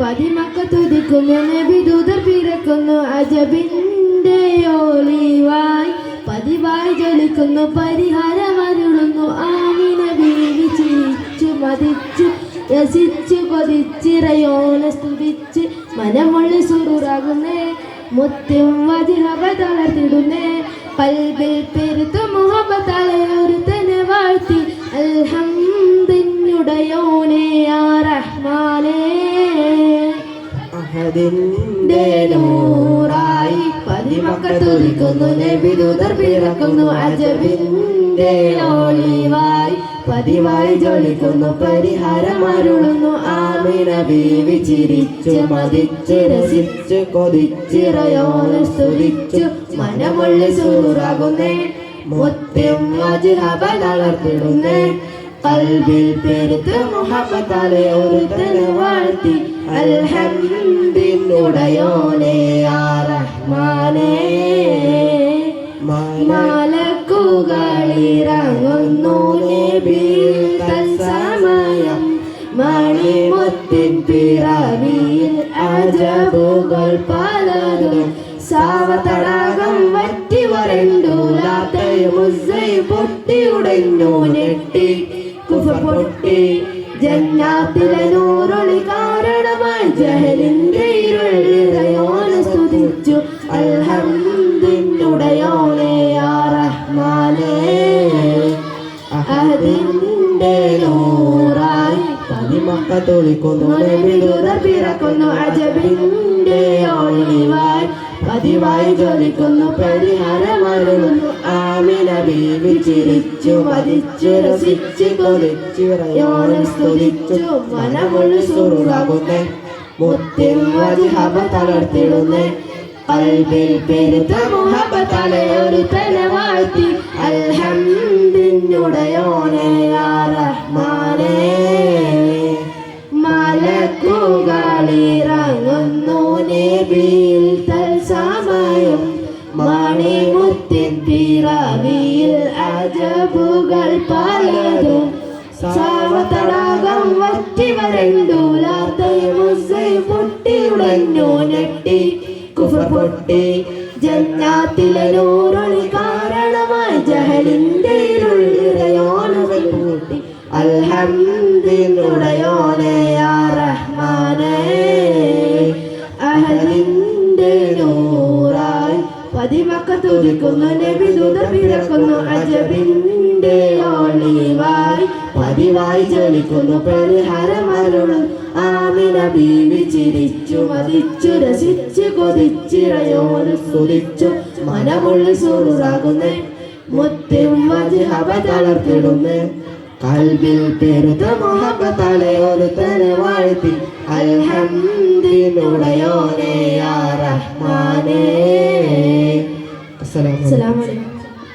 പതിമക്ക തുതിക്കുന്നു നബി ദൂതർ പിറക്കുന്നു. അജബിന്റെ ഓലിവായി പതിവായി ജ്വലിക്കുന്നു. പരിഹാരമരുളുന്നു. ആമിന ബീവി ചിരിച്ചു മതിച്ചു രസിച്ചു കൊതിച്ചിറയോനെ സ്തുതിച്ച് മനമുള്ളി സുറുറാകുന്നേ. മുത്തും വജിഹവ തളർത്തിടുന്നേ. പൽബിൽ പെരുത്തു മുഹബത്താലെ ഒരുത്തനെ വാഴ്ത്തി. അൽഹംദിനുടയോനെ ആ റഹ്മാനേ അഹദിന്റെ നൂറായി പതിമക്കൾ തുതിക്കുന്നു നബിദൂതർ പിറക്കുന്നു. അജബിന്റെ ഒളിവായി പതിവായി ജ്വലിക്കുന്നു. പരിഹാരമരുളുന്നു ആമിന ബീവി ചിരിച്ചു മതിച്ച് രസിച്ചു കൊതിച്ചിറയോനെ സ്തുതിച്ചു. മനമുള്ളി സൂറാകുന്നേ. മുത്തും അജിഹബ തളർത്തിടുന്നേ. കൽബിൽ പെരുത്ത് മുഹബത്താലെ ഒരുത്തനെ വാഴ്ത്തി. അൽഹംദിനുടയോനെ ആ റഹ്മാനേ. മലക്കുകളിറങ്ങുന്നു നബിയിൽ തത്സമയം. മണിമുത്തിൻ പിറവിയിൽ അജബുകൾ പലതും. സാവതടാകം വറ്റി വരണ്ടു. ലാത്തയും പൊട്ടി ഉടഞ്ഞു ഞെട്ടി ജന്നാത്തിലെ നൂറൊളി കാരണമായി ജഹലിന്റെ ഇരുളിറയോനെ സ്തുതിച്ചു. അൽഹംദിനുടയോനെ ആ റഹ്മാനേ അഹദിന്റെ നൂറായി പതിമക്ക തൊളിക്കുന്നു വിദൂതർ പിറക്കുന്നു. അജബിന്റെ ഒളിവായി പതിവായി ജ്വലിക്കുന്നു പരിഹാരമരുളുന്നു. ആമിന ബീവി ചിരിച്ചു മതിച്ചു രസിച്ചു കൊതിച്ചിറയോനെ സ്തുതിച്ചു മനമുള്ളി സുറുകാകുന്നേ. മുത്തിൻ വജിഹബ തളർത്തിടുന്നേ. കൽബിൽ പെരുത്ത മുഹബ തലയൊരു തല വാഴ്ത്തി. അൽഹംദിനുടയോനെ ആ റഹ്മാനേ. മലക്കുകളിറങ്ങുന്നു മണിമുത്തിൻ പിറവിയിൽ അജബുകൾ പലതും സാവതടാകം വറ്റി വരണ്ടു. ലാത്തയും പൊട്ടിയുടഞ്ഞു ഞെട്ടി കുഫർ പൊട്ടി. ജന്നാത്തിലെ നൂറൊളി കാരണമായി ജഹലിന്റെ തുതിക്കുന്നു നബിദൂത പിറക്കുന്നു അജബിന്റെ ഒളിവായി പതിവായി ജ്വലിക്കുന്നു പരിഹാരമരുളും. ആമിന ബീവി ചിരിച്ചു മതിച്ചു രസിച്ചു കൊതിച്ചിറയോട് സ്തുതിച്ചു മനമുള്ളി സൂറാകുന്നേ മുത്തും വജിഹബ തളർത്തിടുന്നേ. കൽബിൽ പെരുത്ത മുഹബത്താലെ ഒരു തല വാഴ്ത്തി അൽഹംദിനുടയോനെ ആ